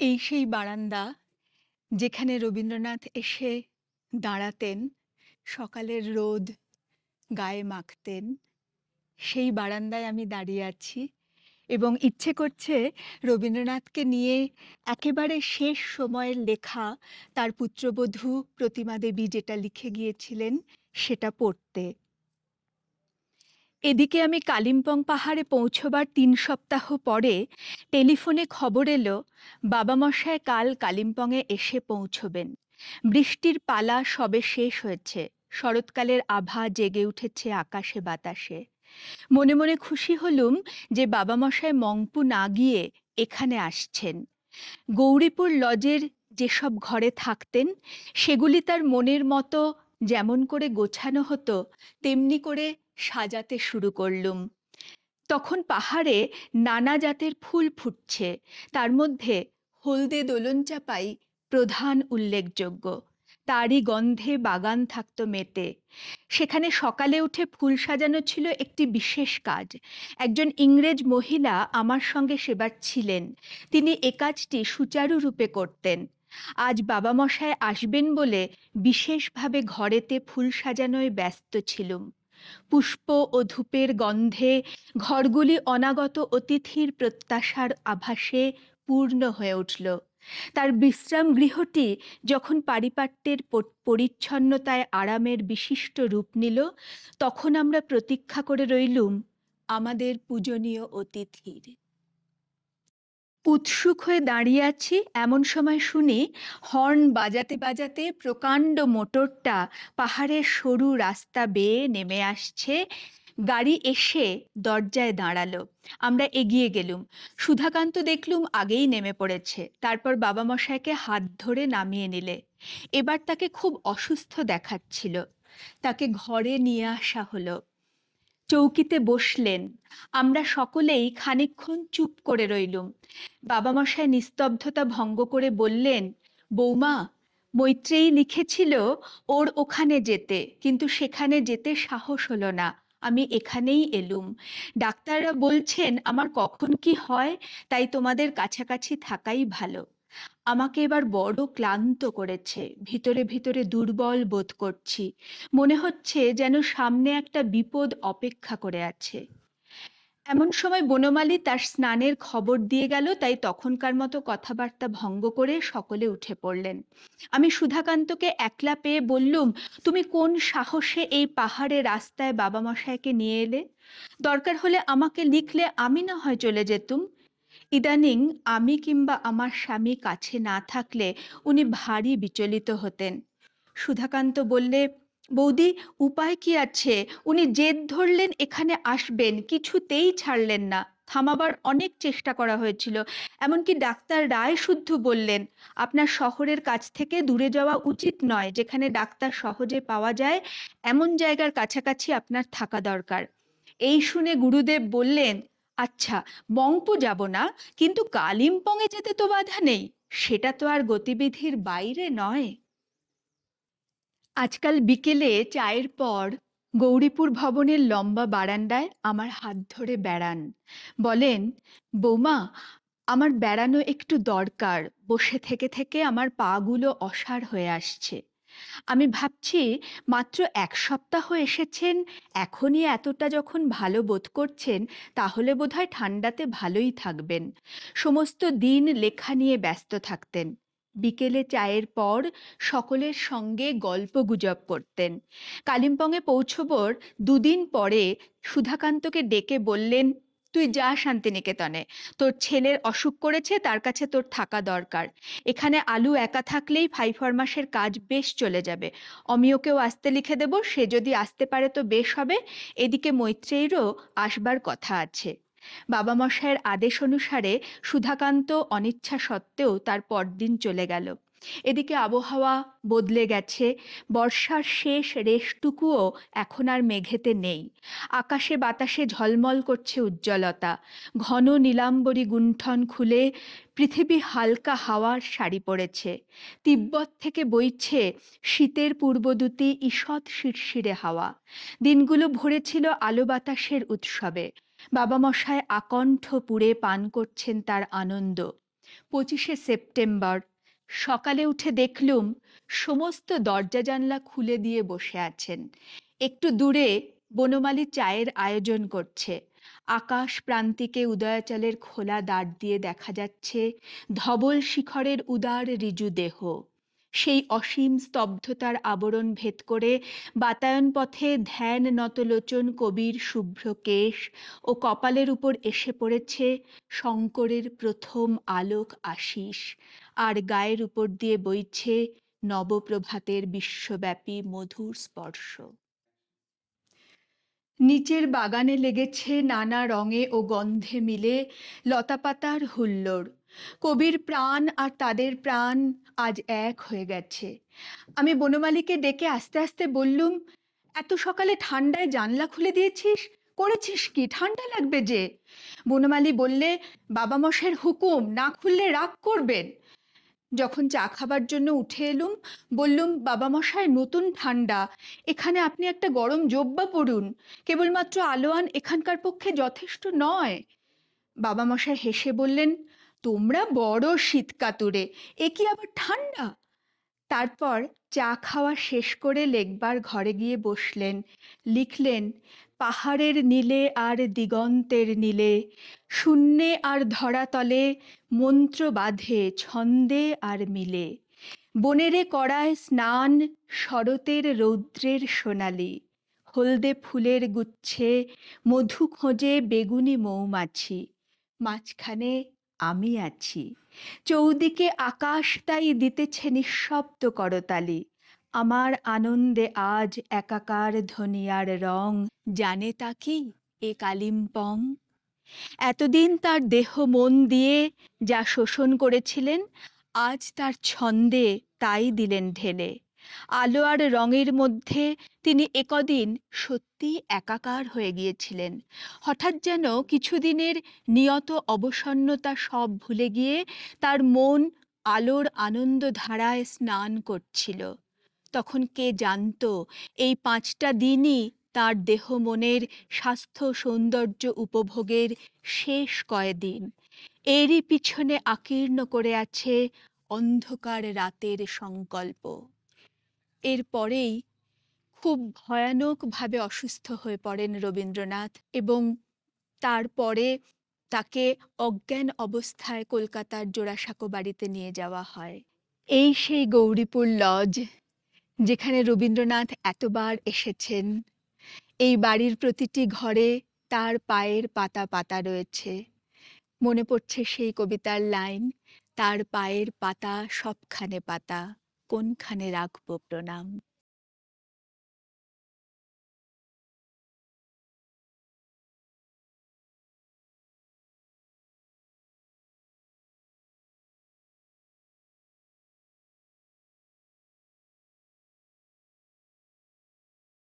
এই সেই বারান্দা যেখানে রবীন্দ্রনাথ এসে দাঁড়াতেন, সকালের রোদ গায়ে মাখতেন, সেই বারান্দায় আমি দাঁড়িয়ে আছি এবং ইচ্ছে করছে রবীন্দ্রনাথকে নিয়ে একেবারে শেষ সময়ের লেখা তার পুত্রবধূ প্রতিমা দেবী যেটা লিখে গিয়েছিলেন সেটা পড়তে। এদিকে আমি কালিম্পং পাহাড়ে পৌঁছবার তিন সপ্তাহ পরে টেলিফোনে খবর এলো বাবামশায় কাল কালিম্পংয়ে এসে পৌঁছবেন। বৃষ্টির পালা সবে শেষ হয়েছে, শরৎকালের আভা জেগে উঠেছে আকাশে বাতাসে। মনে মনে খুশি হলুম যে বাবামশায় মংপু না গিয়ে এখানে আসছেন। গৌরীপুর লজের যেসব ঘরে থাকতেন, সেগুলি তার মনের মতো যেমন করে গোছানো হতো, তেমনি করে সাজাতে শুরু করলুম। তখন পাহাড়ে নানা জাতের ফুল ফুটছে। তার মধ্যে হলদে দোলনচাপাই প্রধান উল্লেখযোগ্য। তারই গন্ধে বাগান থাকত মেতে। সেখানে সকালে উঠে ফুল সাজানো ছিল একটি বিশেষ কাজ। একজন ইংরেজ মহিলা আমার সঙ্গে সেবার ছিলেন। তিনি এ কাজটি সুচারুরূপে করতেন। আজ বাবামশায় আসবেন বলে বিশেষভাবে ঘরেতে ফুল সাজানোয় ব্যস্ত ছিলুম। পুষ্প ও ধূপের গন্ধে ঘরগুলি অনাগত অতিথির প্রত্যাশার আভাসে পূর্ণ হয়ে উঠল। তার বিশ্রাম গৃহটি যখন পারিপাট্যের পরিচ্ছন্নতায় আরামের বিশিষ্ট রূপ নিল, তখন আমরা প্রতীক্ষা করে রইলুম আমাদের পূজনীয় অতিথির। উৎসুক হয়ে দাঁড়িয়ে আছি এমন সময় শুনি হর্ন বাজাতে বাজাতে প্রকাণ্ড মোটরটা পাহাড়ের সরু রাস্তা বেয়ে নেমে আসছে। গাড়ি এসে দরজায় দাঁড়াল। আমরা এগিয়ে গেলুম। সুধাকান্ত দেখলুম আগেই নেমে পড়েছে। তারপর বাবা মশাইকে হাত ধরে নামিয়ে নিলে। এবার তাকে খুব অসুস্থ দেখাচ্ছিল। তাকে ঘরে নিয়ে আসা হলো। চৌকিতে বসলেন। আমরা সকলেই খানিকক্ষণ চুপ করে রইলুম। বাবা বাবামশাই নিস্তব্ধতা ভঙ্গ করে বললেন, বৌমা, মৈত্রেয়ী লিখেছিল ওর ওখানে যেতে, কিন্তু সেখানে যেতে সাহস হলো না। আমি এখানেই এলুম। ডাক্তাররা বলছেন, আমার কখন কি হয়, তাই তোমাদের কাছাকাছি থাকাই ভালো। আমাকে এবার বড় ক্লান্ত করেছে, ভিতরে ভিতরে দুর্বল বোধ করছি। মনে হচ্ছে যেন সামনে একটা বিপদ অপেক্ষা করে আছে। এমন সময় বনমালী তার স্নানের খবর দিয়ে গেল, তাই তখনকার মতো কথাবার্তা ভঙ্গ করে সকলে উঠে পড়লেন। আমি সুধাকান্তকে একলা পেয়ে বললুম, তুমি কোন সাহসে এই পাহাড়ে রাস্তায় বাবা মশাইকে নিয়ে এলে? দরকার হলে আমাকে লিখলে আমি না হয় চলে যেতুম। ইদানিং আমি কিংবা আমার স্বামী কাছে না থাকলে উনি ভারী বিচলিত হতেন। সুধাকান্ত বললে, বৌদি, উপায় কি আছে? উনি জেদ ধরলেন, এখানে আসবেন, কিছুতেই ছাড়লেন না। থামাবার অনেক চেষ্টা করা হয়েছিল। এমনকি ডাক্তার রায় শুদ্ধ বললেন, আপনার শহরের কাছ থেকে দূরে যাওয়া উচিত নয়। যেখানে ডাক্তার সহজে পাওয়া যায়, এমন জায়গার কাছাকাছি আপনার থাকা দরকার। এই শুনে গুরুদেব বললেন আচ্ছা মংপু যাব না, কিন্তু কালিম্পংয়ে যেতে তো বাধা নেই, সেটা তো আর গতিবিধির বাইরে নয়। আজকাল বিকেলে চায়ের পর গৌরীপুর ভবনের লম্বা বারান্দায় আমার হাত ধরে বেড়ান। বলেন, বৌমা, আমার বেড়ানো একটু দরকার, বসে থেকে থেকে আমার পাগুলো অসাড় হয়ে আসছে। আমি ভাবছি, মাত্র এক সপ্তাহ এসেছেন, এখনই এতটা যখন ভালো বোধ করছেন, তাহলে বোধহয় ঠান্ডাতে ভালোই থাকবেন। সমস্ত দিন লেখা নিয়ে ব্যস্ত থাকতেন। বিকেলে চায়ের পর সকলের সঙ্গে গল্প গুজব করতেন। কালিম্পংয়ে পৌঁছবর দুদিন পরে সুধাকান্তকে ডেকে বললেন তুই যা শান্তিনিকেতনে। তোর ছেলের অসুখ করেছে, তার কাছে তোর থাকা দরকার। এখানে আলু একা থাকলেই ফাই ফরমাসের কাজ বেশ চলে যাবে। অমিয়কেও আসতে লিখে দেব, সে যদি আসতে পারে তো বেশ হবে। এদিকে মৈত্রেয়ীরও আসবার কথা আছে। বাবা মশাইয়ের আদেশ অনুসারে সুধাকান্ত অনিচ্ছা সত্ত্বেও তার পরদিন চলে গেল। এদিকে আবহাওয়া বদলে গেছে। বর্ষার শেষ রেশটুকুও এখন আর মেঘেতে নেই। আকাশে বাতাসে ঝলমল করছে উজ্জ্বলতা। ঘন নীলাম্বরী গুণ্ঠন খুলে পৃথিবী হালকা হাওয়ার শাড়ি পড়েছে তিব্বত থেকে বইছে, শীতের পূর্বদূতি ঈষৎ শিরশিরে হাওয়া। দিনগুলো ভরেছিল আলো বাতাসের উৎসবে। বাবা মশায় আকণ্ঠ পুড়ে পান করছেন তার আনন্দ। পঁচিশে সেপ্টেম্বর সকালে উঠে দেখলুম সমস্ত দরজা জানলা খুলে দিয়ে বসে আছেন। একটু দূরে বনমালী চায়ের আয়োজন করছে। আকাশ প্রান্তিকে উদয়াচলের খোলা দাঁড় দিয়ে দেখা যাচ্ছে ধবল শিখরের উদার ঋজু দেহ। সেই অসীম স্তব্ধতার আবরণ ভেদ করে বাতায়ন পথে ধ্যান নতলোচন কবির শুভ্র কেশ ও কপালের উপর এসে পড়েছে শঙ্করের প্রথম আলোক আশিস। আর গায়ের উপর দিয়ে বইছে নবপ্রভাতের বিশ্বব্যাপী মধুর স্পর্শ। নিচের বাগানে লেগেছে নানা রঙে ও গন্ধে মিলে লতাপাতার হুল্লোড়। কবির প্রাণ আর তাদের প্রাণ আজ এক হয়ে গেছে। আমি বনমালীকে ডেকে আস্তে আস্তে বললুম, এত সকালে ঠান্ডায় জানলা খুলে দিয়েছিস? করেছিস কি? ঠান্ডা লাগবে যে? বনমালী বললে বাবা মশের হুকুম, না খুললে রাগ করবেন। যখন চা খাবার জন্য উঠে এলুম, বললুম বাবা মশাই নতুন ঠান্ডা। এখানে আপনি একটা গরম জব্বা পড়ুন কেবলমাত্র আলোয়ান এখানকার পক্ষে যথেষ্ট নয়। বাবা মশাই হেসে বললেন তোমরা বড় শীতকাতুরে, এ কি আবার ঠান্ডা? তারপর চা খাওয়া শেষ করে লেখবার ঘরে গিয়ে বসলেন। লিখলেন, পাহাড়ের নীলে আর দিগন্তের নীলে, শূন্যে আর ধরাতলে মন্ত্র বাঁধে ছন্দে আর মিলে। বনেরে করায় স্নান শরতের রৌদ্রের সোনালি, হলদে ফুলের গুচ্ছে মধু খোঁজে বেগুনি মৌমাছি। মাঝখানে আমি আছি। চৌদিকে আকাশ তাই দিতেছে নিঃশব্দ করতালি। আমার আনন্দে আজ একাকার ধনিয়ার রং, জানে তা কি এ কালিম্পং? এতদিন তার দেহ মন দিয়ে যা শোষণ করেছিলেন, আজ তার ছন্দে তাই দিলেন ঢেলে। আলো আর রঙের মধ্যে তিনি একদিন সত্যি একাকার হয়ে গিয়েছিলেন। হঠাৎ যেন কিছুদিনের নিয়ত অবসন্নতা সব ভুলে গিয়ে তার মন আলোর আনন্দ ধারায় স্নান করছিল। তখন কে জানত এই পাঁচটা দিনই তার দেহ মনের স্বাস্থ্য সৌন্দর্য উপভোগের শেষ কয়দিন। এরই পিছনে আকীর্ণ করে আছে অন্ধকার রাতের সংকল্প। এরপরেই খুব ভয়ানকভাবে অসুস্থ হয়ে পড়েন রবীন্দ্রনাথ এবং তারপরে তাকে অজ্ঞান অবস্থায় কলকাতার জোড়াসাঁকো বাড়িতে নিয়ে যাওয়া হয়। এই সেই গৌরীপুর লজ যেখানে রবীন্দ্রনাথ এতবার এসেছেন। এই বাড়ির প্রতিটি ঘরে তার পায়ের পাতা পাতা রয়েছে। মনে পড়ছে সেই কবিতার লাইন, তার পায়ের পাতা সবখানে পাতা। কোনখানে রাখব প্রণাম?